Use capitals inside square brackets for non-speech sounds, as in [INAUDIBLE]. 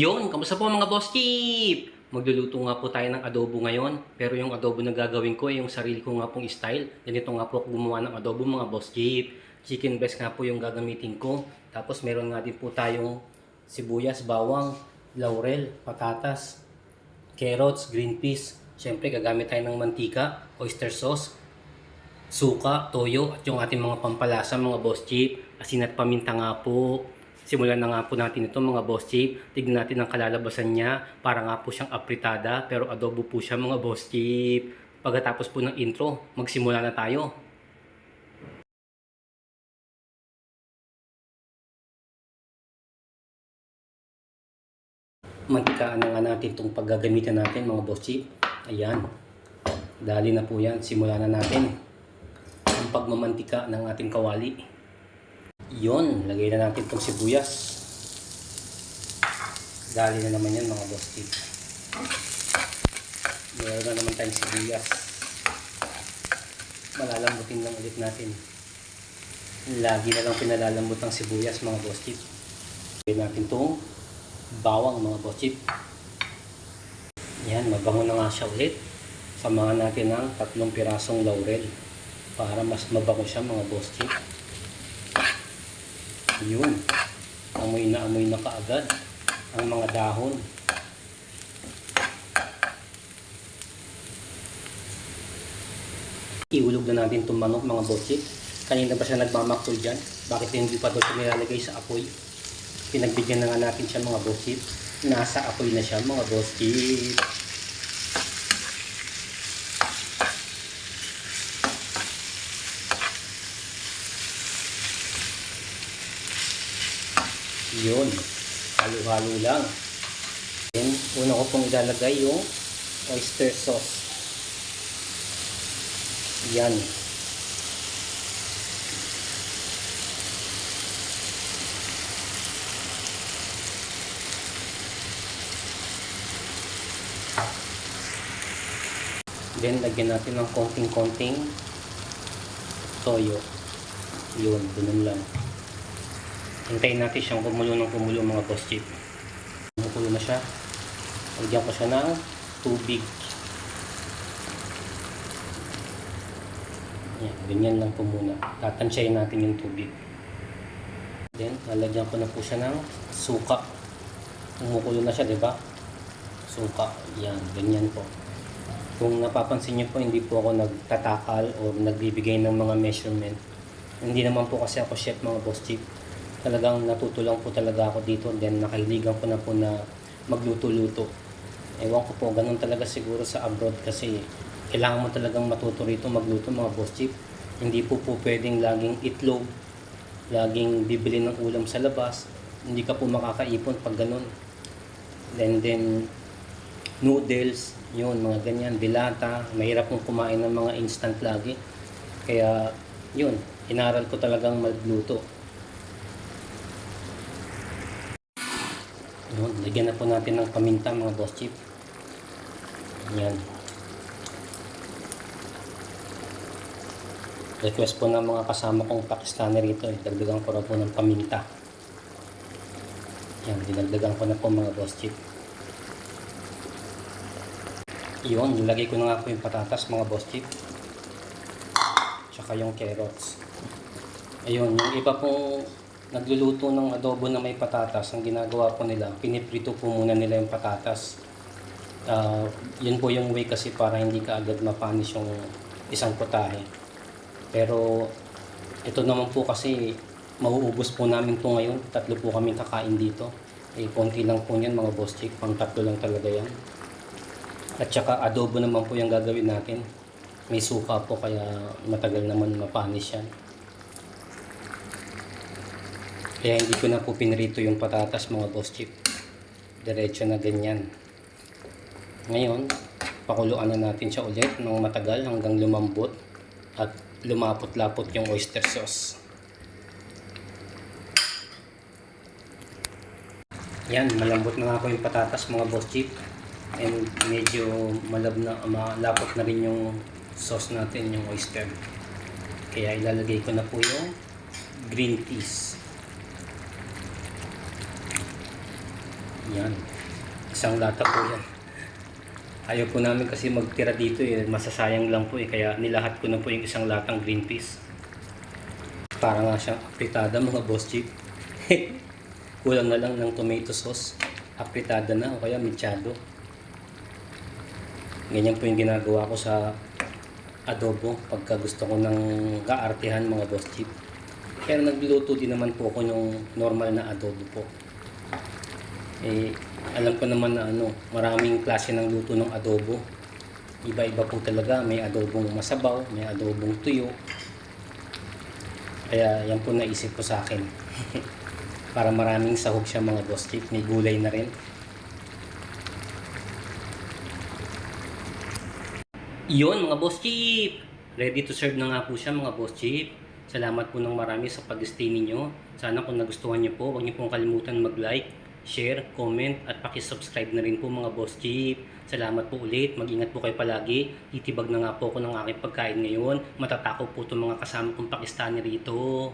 Yun, kamusta po mga boss chip? Magluluto nga po tayo ng adobo ngayon. Pero yung adobo na gagawin ko ay yung sarili ko nga pong style. Ganito nga po ako gumawa ng adobo mga boss chip. Chicken breast nga po yung gagamitin ko. Tapos meron nga din po tayong sibuyas, bawang, laurel, patatas, carrots, green peas. Siyempre gagamit tayo ng mantika, oyster sauce, suka, toyo, at yung ating mga pampalasa mga boss chip. Asin at paminta nga po. Simulan na nga po natin ito mga boss chip. Tignan natin ang kalalabasan niya. Para nga po siyang apritada pero adobo po siya mga boss chip. Pagkatapos po ng intro, magsimula na tayo. Mantikaan na nga natin itong paggagamitan natin mga boss chip. Ayan. Dali na po yan. Simulan na natin ang pagmamantika ng ating kawali. Yon, lagay na natin itong sibuyas. Dali na naman yan mga boss tip. Meron na naman tayong sibuyas. Malalambutin lang ulit natin. Lagi na lang pinalalambot ang sibuyas mga boss tip. Lagay natin itong bawang mga boss tip. Yan, mabango na nga siya ulit. Samahan natin ng tatlong pirasong laurel para mas mabango siya mga boss chip. Yun. Amoy na amoy na kaagad ang mga dahon. Iulog na natin itong manok mga boss chip. Kanina ba siya nagmamaktul dyan? Bakit hindi pa daw siya nilalagay sa apoy? Pinagbigyan na nga natin siya mga boss chip. Nasa apoy na siya mga boss Yun. Halo-halo lang. Then, una ko pong ilalagay yung oyster sauce. Yan. Then, lagyan natin ng konting-konting toyo. Yun, ganun lang. Hintayin natin siyang kumulo ng kumulo mga boss chip. Kumukulo na siya. Lagyan ko siya ng tubig. Yan, ganyan lang po muna. Tatansyayin natin yung tubig. Then, lalagyan ko na po siya ng suka. Kumukulo na siya, di ba? Suka. Yan, ganyan po. Kung napapansin niyo po, hindi po ako nagtatakal o nagbibigay ng mga measurement. Hindi naman po kasi ako chef mga boss chip talagang natutulang po talaga ako dito then nakahiligan ko na po na magluto-luto. Ewan ko po ganun talaga siguro sa abroad kasi kailangan mo talagang matuto rito magluto mga boss chip hindi po po pwedeng laging itlog laging bibili ng ulam sa labas. Hindi ka po makakaipon pag ganun. Then then noodles yun mga ganyan dilata mahirap pong kumain ng mga instant lagi. Kaya yun inaral ko talagang magluto Yun, lagyan na po natin ng paminta mga boss chip. Yan. Request po ng mga kasama kong Pakistani rito. Eh. Dagdagan ko po ng paminta. Yan, dinagdagan ko na po mga boss chip. Yun, nilagay ko na nga po yung patatas mga boss chip. Tsaka yung carrots. Ayun, yung iba pong nagluluto ng adobo na may patatas, ang ginagawa po nila, piniprito po muna nila yung patatas. Uh, yun po yung way kasi para hindi ka agad mapanis yung isang putahe. Pero ito naman po kasi mauubos po namin to ngayon. Tatlo po kami kakain dito. Eh, konti lang po yan mga boss chick. Pang tatlo lang talaga yan. At saka adobo naman po yung gagawin natin. May suka po kaya matagal naman mapanis yan. Kaya hindi ko na po pinrito yung patatas mga boss chip. Diretso na ganyan. Ngayon, pakuluan na natin siya ulit ng matagal hanggang lumambot at lumapot-lapot yung oyster sauce. Yan, malambot na nga ako yung patatas mga boss chip. And medyo malab na, malapot na rin yung sauce natin, yung oyster. Kaya ilalagay ko na po yung green peas. Yan. Isang lata po yan. Ayaw po namin kasi magtira dito eh. Masasayang lang po eh. Kaya nilahat ko na po yung isang latang green peas. Para nga siyang apritada mga boss chief. [LAUGHS] Kulang na lang ng tomato sauce. Apritada na o kaya mechado. Ganyan po yung ginagawa ko sa adobo pagka gusto ko ng kaartihan mga boss chief. Kaya nagluto din naman po ako ng normal na adobo po. Eh, alam ko naman na ano, maraming klase ng luto ng adobo. Iba-iba po talaga. May adobong masabaw, may adobong tuyo. Kaya yan po naisip ko sa akin. [LAUGHS] Para maraming sahog siya mga boss chief. May gulay na rin. Iyon mga boss chief! Ready to serve na nga po siya mga boss chief. Salamat po ng marami sa pag-stay ninyo. Sana kung nagustuhan niyo po, huwag niyo pong kalimutan mag-like, share, comment, at pakisubscribe na rin po mga boss chief. Salamat po ulit. Mag-ingat po kayo palagi. Titibag na nga po ako ng aking pagkain ngayon. Matatakot po itong mga kasama kong Pakistani rito.